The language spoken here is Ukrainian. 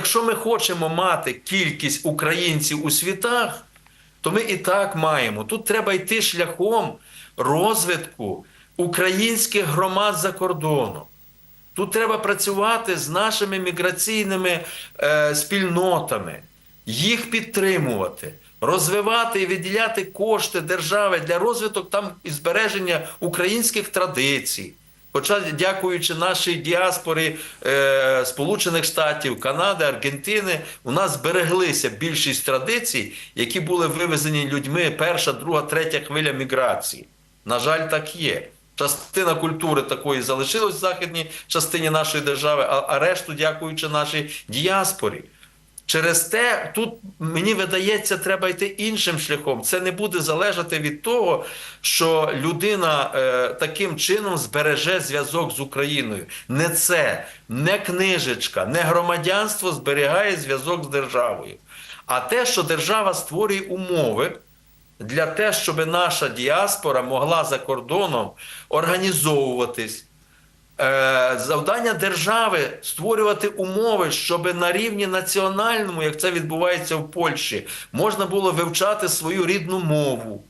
якщо ми хочемо мати кількість українців у світах, то ми і так маємо. Тут треба йти шляхом розвитку українських громад за кордоном. Тут треба працювати з нашими міграційними е, спільнотами, їх підтримувати, розвивати і виділяти кошти держави для розвиток там і збереження українських традицій. Хоча, дякуючи нашій діаспорі е, Сполучених Штатів, Канади, Аргентини, у нас збереглися більшість традицій, які були вивезені людьми перша, друга, третя хвиля міграції. На жаль, так є. Частина культури такої залишилась в західній частині нашої держави, а, решту, дякуючи нашій діаспорі. Через те тут мені видається, треба йти іншим шляхом. Це не буде залежати від того, що людина е, таким чином збереже зв'язок з Україною. Не це, не книжечка, не громадянство зберігає зв'язок з державою. А те, що держава створює умови для те, щоб наша діаспора могла за кордоном організовуватись. Е, Завдання держави створювати умови, щоб на рівні національному, як це відбувається в Польщі, можна було вивчати свою рідну мову.